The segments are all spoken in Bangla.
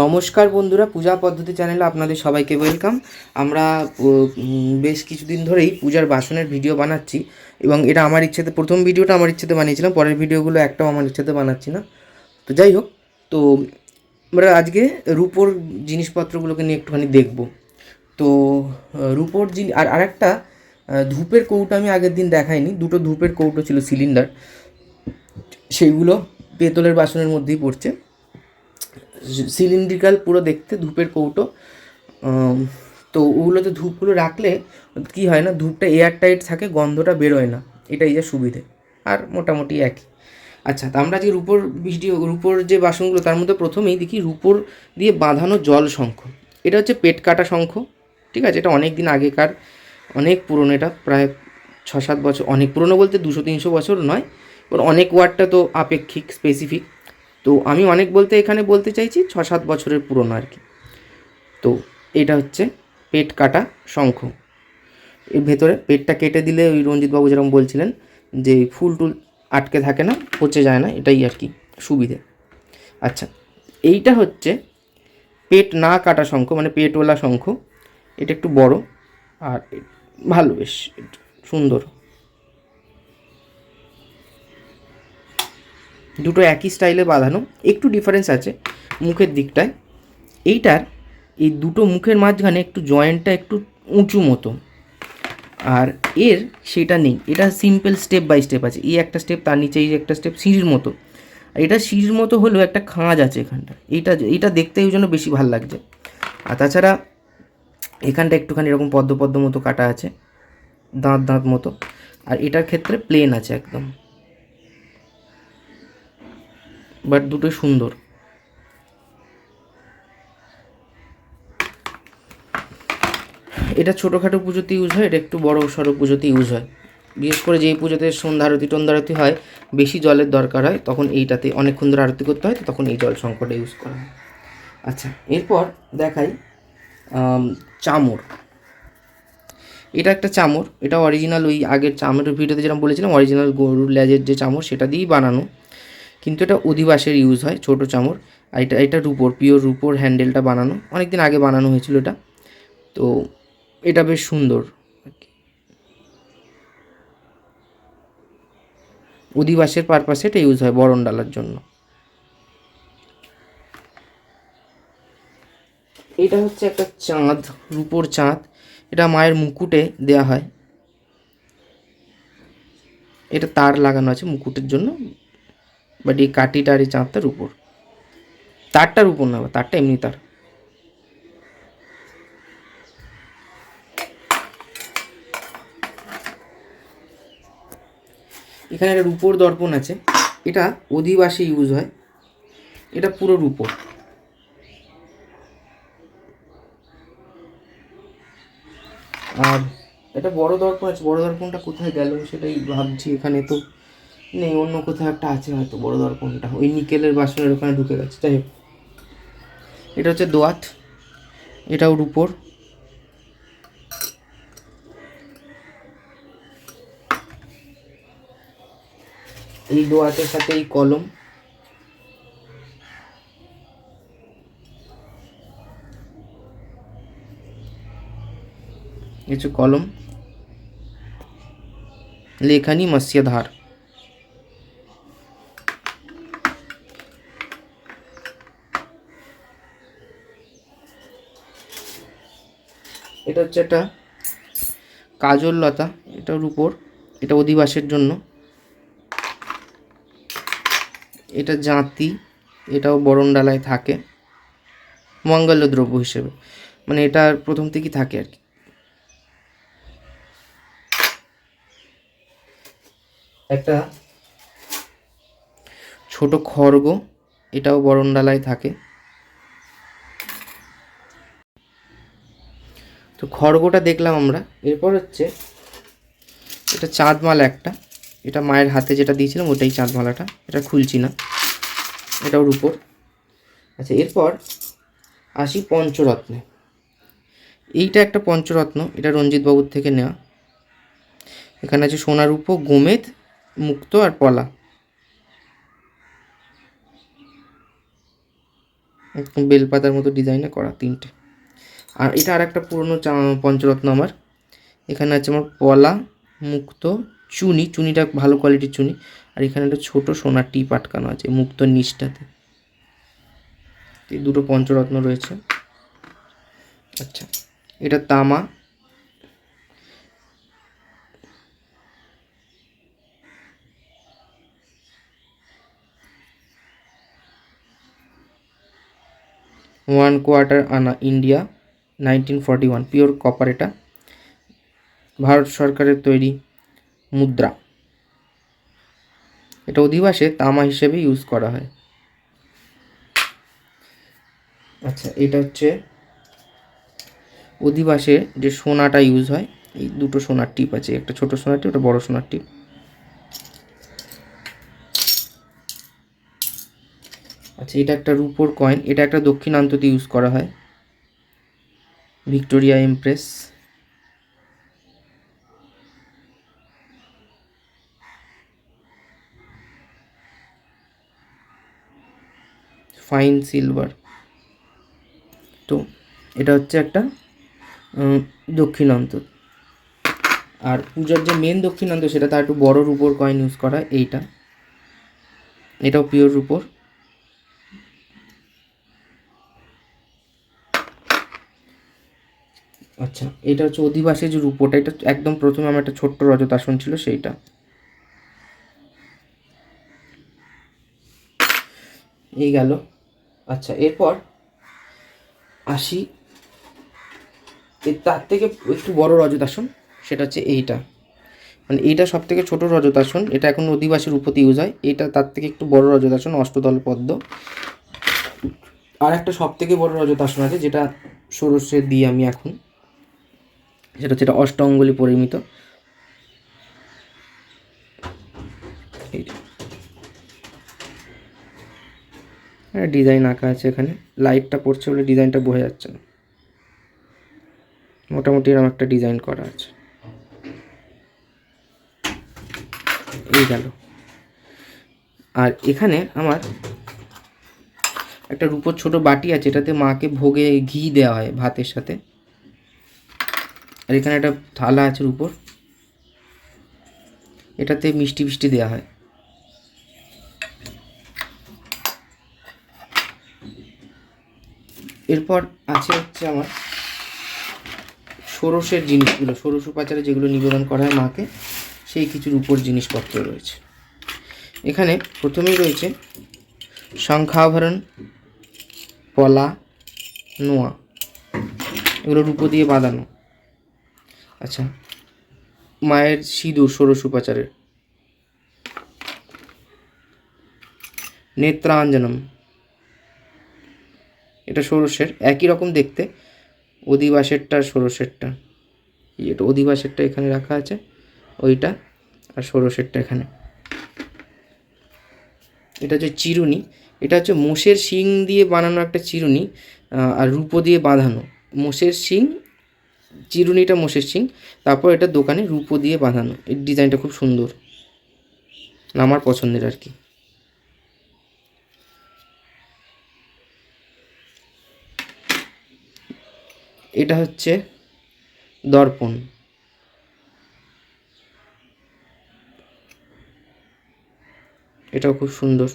নমস্কার বন্ধুরা, পূজা পদ্ধতি চ্যানেলে আপনাদের সবাইকে ওয়েলকাম। আমরা বেশ কিছুদিন ধরেই পূজার বাসনের ভিডিও বানাচ্ছি এবং এটা আমার ইচ্ছেতে, প্রথম ভিডিওটা আমার ইচ্ছেতে বানিয়েছিলাম, পরের ভিডিওগুলো একটাও আমার ইচ্ছেতে বানাচ্ছি না। তো যাই হোক, তো আমরা আজকে রূপোর জিনিসপত্রগুলোকে নিয়ে একটুখানি দেখব। তো রূপোর জিনিস আর আরেকটা ধূপের কৌটো আমি আগের দিন দেখাইনি, দুটো ধূপের কৌটো ছিল সিলিন্ডার। সেইগুলো পেতলের বাসনের মধ্যেই পড়ছে। সিলিন্ড্রিক্যাল পুরো দেখতে, ধূপের কৌটো। তো ওগুলোতে ধূপগুলো রাখলে কি হয় না, ধূপটা এয়ার টাইট থাকে, গন্ধটা বেরোয় না। এটাই যা সুবিধে। আর মোটামুটি একই। আচ্ছা তা আমরা আজকে রূপোর ভিডিও রূপোর যে বাসনগুলো, তার মধ্যে প্রথমেই দেখি রূপোর দিয়ে বাঁধানো জল শঙ্খ। এটা হচ্ছে পেট কাটা শঙ্খ, ঠিক আছে? এটা অনেক দিন আগেকার, অনেক পুরনো, এটা প্রায় ছ সাত বছর, অনেক পুরনো বলতে দুশো তিনশো বছর নয়। এবার অনেক ওয়ার্ডটা তো আপেক্ষিক স্পেসিফিক তো আমি অনেক বলতে এখানে বলতে চাইছি ছ সাত বছরের পুরনো আর কি। তো এটা হচ্ছে পেট কাটা শঙ্খ। এর ভেতরে পেটটা কেটে দিলে ওই রঞ্জিতবাবু যেরকম বলছিলেন যে ফুল টুল আটকে থাকে না, পচে যায় না, এটাই আর কি সুবিধে। আচ্ছা এইটা হচ্ছে পেট না কাটা শঙ্খ মানে পেটওয়ালা শঙ্খ। এটা একটু বড় আর ভালো, বেশ সুন্দর। দুটো একই স্টাইলে বাঁধানো, একটু ডিফারেন্স আছে মুখের দিকটায়। এইটার এই দুটো মুখের মাঝখানে একটু জয়েন্টটা একটু উঁচু মতো। আর এর সেটা নেই, এটা সিম্পল স্টেপ বাই স্টেপ আছে। এই একটা স্টেপ তার নিচে এই একটা স্টেপ সিঁড়ির মতো। আর এটা সিঁড়ির মতো হলেও একটা খাঁজ আছে এখানটা এইটা এইটা দেখতে ওই জন্য বেশি ভালো লাগছে। আর তাছাড়া এখানটা একটুখানি এরকম পদ্ম পদ্ম মতো কাটা আছে দাঁত দাঁত মতো। আর এটার ক্ষেত্রে প্লেন আছে একদম। বাট দুটো সুন্দর। এটা ছোটোখাটো পুজোতে ইউজ হয়, এটা একটু বড় সড়ো পুজোতে ইউজ হয়। বিশেষ করে যেই পুজোতে সন্ধ্যা আরতি, টন্ধ্যা আরতি হয়, বেশি জলের দরকার হয়, তখন এইটাতে অনেকক্ষণ ধরে আরতি করতে হয়, তো তখন এই জল সংকটে ইউজ করা হয়। আচ্ছা এরপর দেখাই চামর। এটা একটা চামর, এটা অরিজিনাল ওই আগের চামড়ের ভিডিওতে যেরকম বলেছিলাম অরিজিনাল গরুর লেজের যে চামর, সেটা দিয়েই বানানো। কিন্তু এটা অধিবাসের ইউজ হয়, ছোট চামর আর এটা এটা রুপোর পিওর রুপোর হ্যান্ডেলটা বানানো। অনেক দিন আগে বানানো হয়েছিল এটা। তো এটা বেশ সুন্দর। অধিবাসের পারপাসে এটা ইউজ হয় বরণ ডালার জন্য। এটা হচ্ছে একটা চাঁদ, রুপোর চাঁদ। এটা মায়ের মুকুটে দেয়া হয়। এটা তার লাগানো আছে মুকুটের জন্য। বাট এই কাঠিটা আর এই চাঁদটার উপর। তারটার উপর না, তারটা এমনি তার। এখানে একটা রূপোর দর্পণ আছে। এটা অধিবাসী ইউজ হয়। এটা পুরো রূপোর। আর এটা বড় দর্পণ আছে। বড় দর্পণটা কোথায় গেল সেটাই ভাবছি এখানে তো। নেই, অন্য কোথাও একটা আছে হয়তো, বড় দর্পণটা ওই নিকেলের বাসনের ওখানে ঢুকে গেছে, যাই হোক। এটা হচ্ছে দোয়াত এটাও রূপোর এই দোয়াতের সাথে এই কলম। কিছু কলম। লেখানি মৎস্যধার হচ্ছে একটা কাজল লতা, এটার উপর, এটা অধিবাসের জন্য। এটা জাঁতি, এটাও বরণ ডালায় থাকে মঙ্গল্য দ্রব্য হিসেবে। মানে এটা প্রথম থেকেই থাকে আর কি। একটা ছোট খড়গ, এটাও বরণ ডালায় থাকে। তো খড়গটা দেখলাম আমরা। এরপর হচ্ছে এটা চাঁদমালা একটা। এটা মায়ের হাতে যেটা দিয়েছিলাম, ওটাই চাঁদমালাটা। এটা খুলছি না। এটাও রূপোর আচ্ছা এরপর আসি পঞ্চরত্নে। এইটা একটা পঞ্চরত্ন, এটা রঞ্জিত বাবুর থেকে নেওয়া। এখানে আছে সোনা রূপো গোমেদ, মুক্ত আর পলা। একদম বেলপাতার মতো ডিজাইনে করা তিনটে। আর এটা আর একটা পুরনো পঞ্চরত্ন আমার। এখানে আছে আমার পলা, মুক্ত চুনি। চুনিটা ভালো কোয়ালিটির চুনি। আর এখানে একটা ছোট সোনার টিপ আটকানো আছে মুক্তোর নিচটাতে। এই দুটো পঞ্চরত্ন রয়েছে। আচ্ছা এটা তামা। One quarter anna India. Nineteen forty one, pure copper এটা। ভারত সরকারের তৈরি মুদ্রা। এটা অধিবাসে তামা হিসেবে ইউজ করা হয়। আচ্ছা এটা হচ্ছে অধিবাসে যে সোনাটা ইউজ হয়, এই দুটো সোনার টিপ আছে। একটা ছোট সোনার টিপ, একটা বড় সোনার টিপ। আচ্ছা এটা একটা রুপোর কয়েন এটা একটা দক্ষিণান্ততে ইউজ করা হয়। Victoria Empress fine silver. তো এটা হচ্ছে একটা দক্ষিণান্ত আর পূজার যে মেন দক্ষিণান্ত সেটা তার একটু বড় রূপোর কয়েন ইউজ করা, এইটা। এটাও পিওর রূপোর। আচ্ছা এটা হচ্ছে অধিবাসী যে রূপোটা, এটা একদম প্রথমে আমার একটা ছোট্ট রজত আসন ছিল সেইটা। এই গেল। আচ্ছা এরপর আসি। তার থেকে একটু বড় রজতাসন সেটা হচ্ছে এইটা। মানে এইটা সব থেকে ছোটো রজতাসন এটা এখন অধিবাসীর উপতে ইউজ হয়। এটা তার থেকে একটু বড় রজতাসন অষ্টদল পদ্ম। আর একটা সব থেকে বড় রজতাসন আছে, যেটা ষোড়শে দিই আমি এখন। সেটা হচ্ছে এটা অষ্ট অঙ্গুলি পরিমিত ডিজাইন আঁকা আছে এখানে। লাইটটা পড়ছে বলে ডিজাইনটা বোঝা যাচ্ছে না। মোটামুটি এরকম একটা ডিজাইন করা আছে। এই গেল। আর এখানে আমার একটা রূপোর ছোট বাটি আছে এটাতে মাকে ভোগে ঘি দেওয়া হয় ভাতের সাথে। আর এখানে একটা থালা আছে রূপোর এটাতে মিষ্টি মিষ্টি দেওয়া হয়। এরপর আছে হচ্ছে আমার ষোড়শের জিনিসগুলো ষোড়শ উপাচারে যেগুলো নিবেদন করা হয় মাকে, সেই কিছুর উপর জিনিসপত্র রয়েছে। এখানে প্রথমেই রয়েছে শঙ্খাভরণ, পলা, নোয়া, এগুলো রূপো দিয়ে বাঁধানো। আচ্ছা। মায়ের সিঁদুর ষোড়শ উপাচারের। নেত্রাঞ্জনম। এটা ষোড়শের, একই রকম দেখতে। অধিবাসেরটা ষোড়শেরটা। এটা অধিবাসেরটা এখানে রাখা আছে, ওইটা আর ষোড়শেরটা এখানে। এটা হচ্ছে চিরুনি। এটা হচ্ছে মোষের শিং দিয়ে বানানো একটা চিরুনি আর রূপো দিয়ে বাঁধানো। মোষের শিং চিরুনিটা শিং, তারপর এটা দোকানে রূপো দিয়ে বাঁধানো। এই ডিজাইনটা খুব সুন্দর। আমার পছন্দের আর কি। এটা হচ্ছে দর্পণ। এটাও খুব সুন্দর।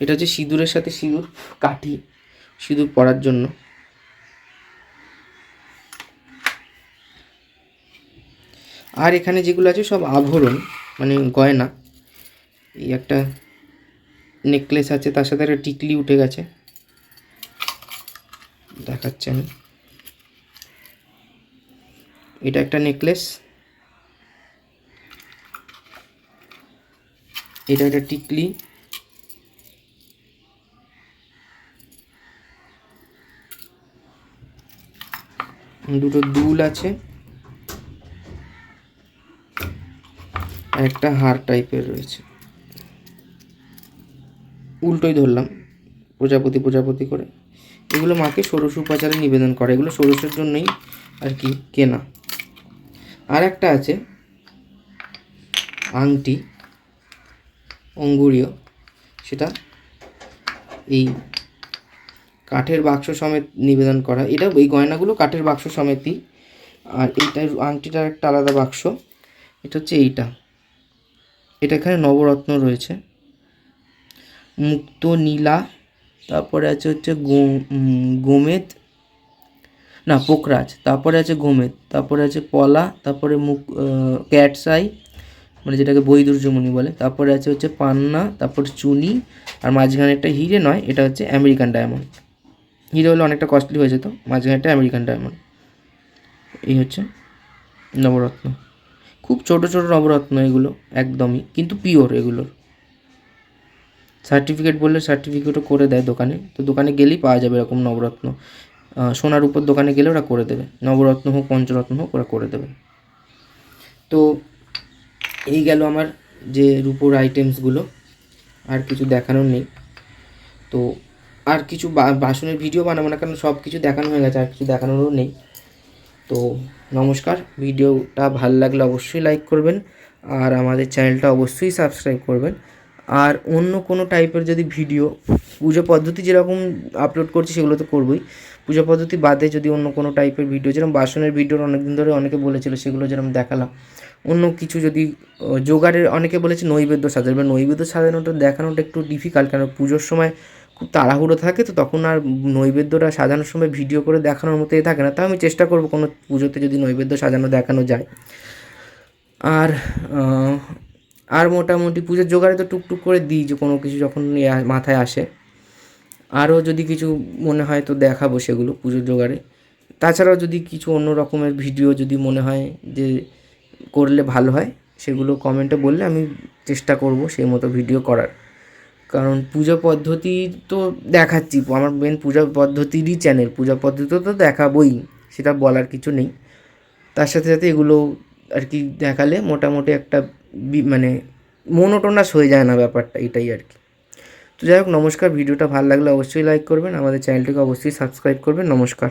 এটা হচ্ছে সিঁদুরের সাথে সিঁদুর, কাঠি। সিঁদুর পরার জন্য। আর এখানে যেগুলো আছে সব আভরণ মানে গয়না। এই একটা নেকলেস আছে, তার সাথে একটা টিকলি উঠে গেছে। দেখাচ্ছি আমি। এটা একটা নেকলেস এটা একটা টিকলি। দুটো দুল আছে। একটা হার টাইপের রয়েছে। উল্টোই ধরলাম, প্রজাপতি প্রজাপতি করে। এগুলো মাকে ষোড়শ উপাচারে নিবেদন করে। এগুলো ষোড়শের জন্যই আর কি কেনা। আর একটা আছে, আংটি, অঙ্গুরীয়। সেটা এই কাঠের বাক্স সমেত নিবেদন করা। এটা এই গয়নাগুলো কাঠের বাক্স সমেতই। আর এইটার আংটিটার একটা আলাদা বাক্স। এটা হচ্ছে এইটা। এটা এখানে নবরত্ন রয়েছে। মুক্ত নীলা, তারপরে আছে হচ্ছে গোমেদ। না পোকরাজ তারপরে আছে গোমেদ। তারপরে আছে পলা, তারপরে মুখ ক্যাটসাই মানে যেটাকে বৈদুর্যমণি বলে। তারপরে আছে হচ্ছে পান্না, তারপর চুনি, আর মাঝখানে একটা হিরে নয়, এটা হচ্ছে আমেরিকান ডায়মন্ড। হিরে হলে অনেকটা কস্টলি হয়ে যেত মাঝখানে একটা আমেরিকান ডায়মন্ড এই হচ্ছে নবরত্ন। খুব ছোট ছোট নবরত্ন এগুলো, একদমই, কিন্তু পিওর এগুলোর। সার্টিফিকেট বললে সার্টিফিকেটও করে দেয় দোকানে। তো দোকানে গেলেই পাওয়া যাবে এরকম নবরত্ন। সোনার উপর দোকানে গেলে ওরা করে দেবে। নবরত্ন হোক, পঞ্চরত্ন হোক, ওরা করে দেবে। তো এই গেল আমার যে রূপোর আইটেমসগুলো আর কিছু দেখানোর নেই। তো আর কিছু বাসনের ভিডিও বানাবো না কারণ সব কিছু দেখানো হয়ে গেছে আর কিছু দেখানোরও নেই। তো নমস্কার ভিডিওটা ভালো লাগলে অবশ্যই লাইক করবেন আর আমাদের চ্যানেলটা অবশ্যই সাবস্ক্রাইব করবেন। আর অন্য কোনো টাইপের যদি ভিডিও পুজো পদ্ধতি যেরকম আপলোড করছি সেগুলো তো করবই। পুজো পদ্ধতি বাদে যদি অন্য কোনো টাইপের ভিডিও যেরকম বাসনের ভিডিওর অনেকদিন ধরে অনেকে বলেছিল সেগুলো যেরকম দেখালাম। অন্য কিছু যদি আহ, জোগাড়ের অনেকে বলেছে নৈবেদ্য সাজানো নৈবেদ্য সাজানোটা দেখানোটা একটু ডিফিকাল্ট কারণ পুজোর সময় তাড়াহুড়ো থাকে, তো তখন আর নৈবেদ্যটা সাজানোর সময় ভিডিও করে দেখানোর মতো এ থাকে না। তাও আমি চেষ্টা করব কোনো পুজোতে যদি নৈবেদ্য সাজানো, দেখানো যায়। আর আর মোটামুটি পুজোর জোগাড়ে তো টুকটুক করে দিই যে কোনো কিছু যখন মাথায় আসে। আরও যদি কিছু মনে হয় তো দেখাবো সেগুলো পুজোর জোগাড়ে। তাছাড়াও যদি কিছু অন্য রকমের ভিডিও যদি মনে হয় যে করলে ভালো হয়, সেগুলো কমেন্টে বললে আমি চেষ্টা করব সেই মতো ভিডিও করার। কারণ পূজা পদ্ধতি তো দেখাচ্ছি, আমার মেন পূজা পদ্ধতিরই চ্যানেল পূজা পদ্ধতি তো দেখাবই, সেটা বলার কিছু নেই। তার সাথে সাথে এগুলো আর কি দেখালে মোটামুটি একটা মানে মনোটোনাস হয়ে যায় না ব্যাপারটা, এটাই আর কি। তো যাই হোক, নমস্কার, ভিডিওটা ভালো লাগলে অবশ্যই লাইক করবেন, আমাদের চ্যানেলটিকে অবশ্যই সাবস্ক্রাইব করবেন, নমস্কার।